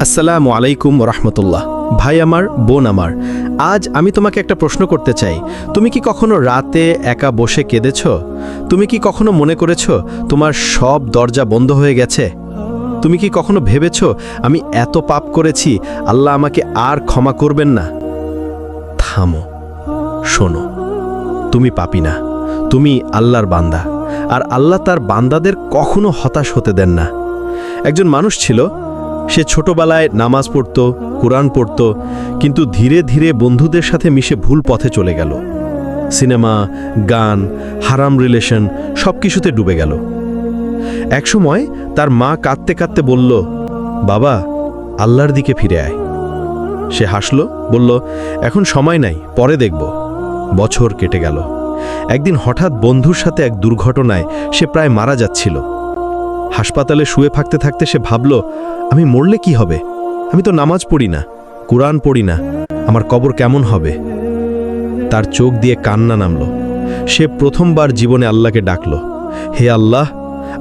আসসালামু আলাইকুম রহমতুল্লাহ ভাই আমার, বোন আমার, আজ আমি তোমাকে একটা প্রশ্ন করতে চাই। তুমি কি কখনো রাতে একা বসে কেঁদেছ? তুমি কি কখনো মনে করেছ তোমার সব দরজা বন্ধ হয়ে গেছে? তুমি কি কখনো ভেবেছ আমি এত পাপ করেছি, আল্লাহ আমাকে আর ক্ষমা করবেন না? থামো, শোনো, তুমি পাপি না, তুমি আল্লাহর বান্দা, আর আল্লাহ তার বান্দাদের কখনো হতাশ হতে দেন না। একজন মানুষ ছিল সে ছোটবেলায় নামাজ পড়ত, কোরআন পড়ত, কিন্তু ধীরে ধীরে বন্ধুদের সাথে মিশে ভুল পথে চলে গেল। সিনেমা, গান, হারাম রিলেশন সব কিছুতে ডুবে গেল। একসময় তার মা কাঁদতে কাঁদতে বলল, বাবা, আল্লাহর দিকে ফিরে আয়। সে হাসল, বলল, এখন সময় নাই, পরে দেখব। বছর কেটে গেল। একদিন হঠাৎ বন্ধুর সাথে এক দুর্ঘটনায় সে প্রায় মারা যাচ্ছিল। হাসপাতালে শুয়ে থাকতে থাকতে সে ভাবল, আমি মরলে কি হবে? আমি তো নামাজ পড়ি না, কোরআন পড়ি না, আমার কবর কেমন হবে? তার চোখ দিয়ে কান্না নামল। সে প্রথমবার জীবনে আল্লাহকে ডাকল, হে আল্লাহ,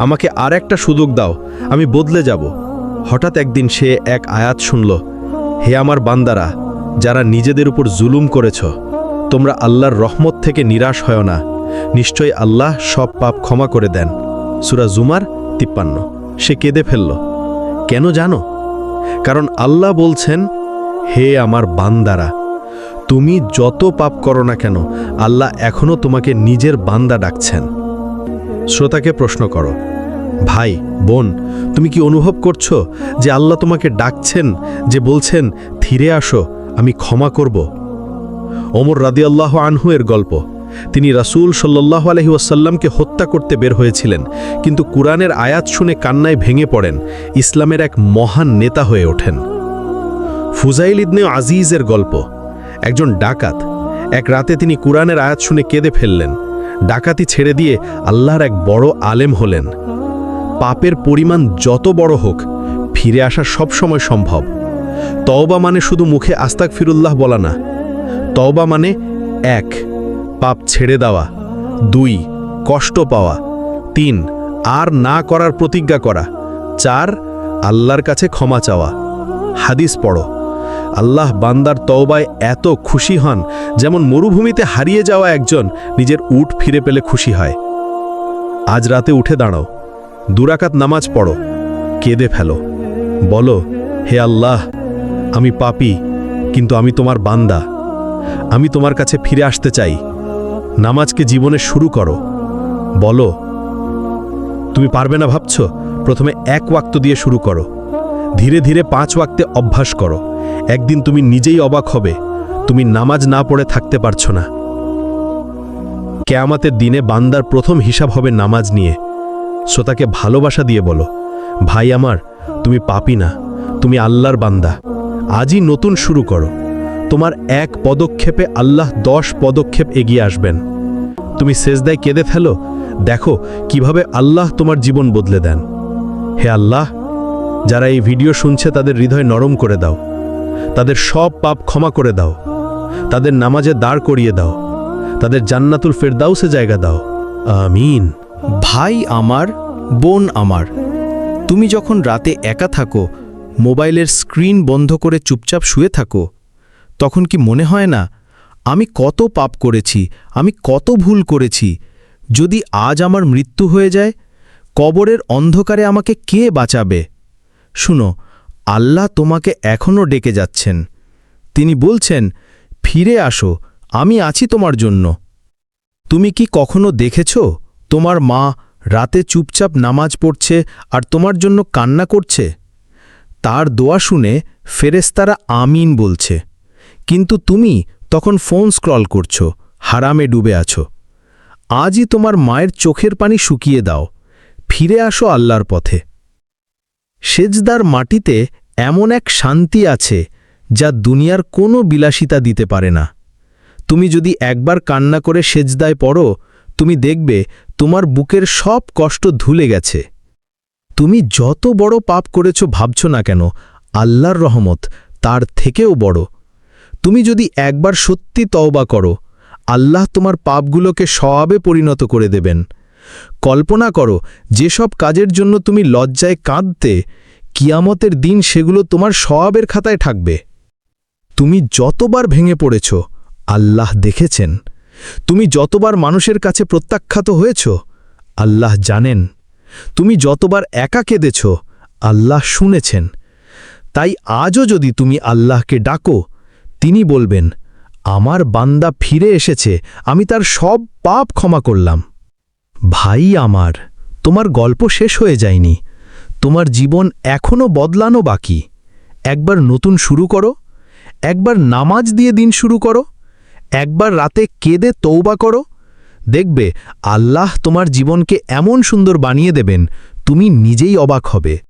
আমাকে আর একটা সুযোগ দাও, আমি বদলে যাব। হঠাৎ একদিন সে এক আয়াত শুনল, হে আমার বান্দারা, যারা নিজেদের উপর জুলুম করেছ, তোমরা আল্লাহর রহমত থেকে নিরাশ হয় না। নিশ্চয় আল্লাহ সব পাপ ক্ষমা করে দেন। সুরা জুমার তিপ্পান্ন। সে কেঁদে ফেলল। কেন জানো? কারণ আল্লাহ বলছেন, হে আমার বান্দারা, তুমি যত পাপ করো না কেন, আল্লাহ এখনও তোমাকে নিজের বান্দা ডাকছেন। শ্রোতাকে প্রশ্ন করো, ভাই, বোন, তুমি কি অনুভব করছ যে আল্লাহ তোমাকে ডাকছেন, যে বলছেন ফিরে আসো, আমি ক্ষমা করব? ওমর রাদিয়াল্লাহ আনহু এর গল্প। তিনি রাসূল সাল্লাহ আলহি ওয়াসাল্লামকে হত্যা করতে বের হয়েছিলেন, কিন্তু কুরআনের আয়াত শুনে কান্নায় ভেঙে পড়েন, ইসলামের এক মহান নেতা হয়ে ওঠেন। ফুজাইল ইবনে আজিজের গল্প, একজন ডাকাত, এক রাতে তিনি কুরআনের আয়াত শুনে কেঁদে ফেললেন, ডাকাতি ছেড়ে দিয়ে আল্লাহর এক বড় আলেম হলেন। পাপের পরিমাণ যত বড় হোক, ফিরে আসা সবসময় সম্ভব। তওবা মানে শুধু মুখে আস্তাক ফিরুল্লাহ বলা না, তওবা মানে এক। পাপ ছেড়ে দেওয়া। দুই, কষ্ট পাওয়া। তিন, আর না করার প্রতিজ্ঞা করা। চার, আল্লাহর কাছে ক্ষমা চাওয়া। হাদিস পড়ো। আল্লাহ বান্দার তওবায় এত খুশি হন, যেমন মরুভূমিতে হারিয়ে যাওয়া একজন নিজের উট ফিরে পেলে খুশি হয়। আজ রাতে উঠে দাঁড়াও। দুরাকাত নামাজ পড়ো। কেঁদে ফেলো। বলো, হে আল্লাহ, আমি পাপি, কিন্তু আমি তোমার বান্দা। আমি তোমার কাছে ফিরে আসতে চাই। নামাজকে জীবনে শুরু করো। বলো, তুমি পারবে না ভাবছ? প্রথমে এক ওয়াক্ত দিয়ে শুরু করো। ধীরে ধীরে পাঁচ ওয়াক্তে অভ্যাস করো। একদিন তুমি নিজেই অবাক হবে। তুমি নামাজ না পড়ে থাকতে পারছ না। কেয়ামাতের দিনে বান্দার প্রথম হিসাব হবে নামাজ নিয়ে। শ্রোতাকে ভালোবাসা দিয়ে বলো, ভাই আমার, তুমি পাপি না। তুমি আল্লাহর বান্দা। আজই নতুন শুরু করো। তোমার এক পদক্ষেপে আল্লাহ দশ পদক্ষেপ এগিয়ে আসবেন। তুমি সেজদায় কেঁদে ফেলো। দেখো কীভাবে আল্লাহ তোমার জীবন বদলে দেন। হে আল্লাহ, যারা এই ভিডিও শুনছে তাদের হৃদয় নরম করে দাও। তাদের সব পাপ ক্ষমা করে দাও। তাদের নামাজে দাঁড় করিয়ে দাও। তাদের জান্নাতুল ফেরদাউসে জায়গা দাও। আমিন। ভাই আমার, বোন আমার, তুমি যখন রাতে একা থাকো, মোবাইলের স্ক্রিন বন্ধ করে চুপচাপ শুয়ে থাকো তখন কি মনে হয় না, আমি কত পাপ করেছি, আমি কত ভুল করেছি, যদি আজ আমার মৃত্যু হয়ে যায়, কবরের অন্ধকারে আমাকে কে বাঁচাবে? শুনো, আল্লাহ তোমাকে এখনও ডেকে যাচ্ছেন। তিনি বলছেন, ফিরে আসো, আমি আছি তোমার জন্য। তুমি কি কখনো দেখেছ, তোমার মা রাতে চুপচাপ নামাজ পড়ছে আর তোমার জন্য কান্না করছে? তার দোয়া শুনে ফেরেস্তারা আমিন বলছে। কিন্তু তুমি তখন ফোন স্ক্রল করছ, হারামে ডুবে আছো। আজই তোমার মায়ের চোখের পানি শুকিয়ে দাও, ফিরে আসো আল্লাহর পথে। সেজদার মাটিতে এমন এক শান্তি আছে যা দুনিয়ার কোনো বিলাসিতা দিতে পারে না। তুমি যদি একবার কান্না করে সেজদায় পড়ো, তুমি দেখবে তোমার বুকের সব কষ্ট ধুলে গেছে। তুমি যত বড় পাপ করেছ ভাবছ না কেন, আল্লাহর রহমত তার থেকেও বড়। তুমি যদি একবার সত্যি তওবা করো, আল্লাহ তোমার পাপগুলোকে সওয়াবে পরিণত করে দেবেন। কল্পনা করো, যেসব কাজের জন্য তুমি লজ্জায় কাঁদতে, কিয়ামতের দিন সেগুলো তোমার সওয়াবের খাতায় থাকবে। তুমি যতবার ভেঙে পড়েছ, আল্লাহ দেখেছেন। তুমি যতবার মানুষের কাছে প্রত্যাখ্যাত হয়েছ, আল্লাহ জানেন। তুমি যতবার একা কেঁদেছ, আল্লাহ শুনেছেন। তাই আজও যদি তুমি আল্লাহকে ডাকো তিনি বলবেন, আমার বান্দা ফিরে এসেছে, আমি তার সব পাপ ক্ষমা করলাম। ভাই আমার, তোমার গল্প শেষ হয়ে যায়নি। তোমার জীবন এখনও বদলানো বাকি। একবার নতুন শুরু করো। একবার নামাজ দিয়ে দিন শুরু করো। একবার রাতে কেঁদে তৌবা করো। দেখবে, আল্লাহ তোমার জীবনকে এমন সুন্দর বানিয়ে দেবেন, তুমি নিজেই অবাক হবে।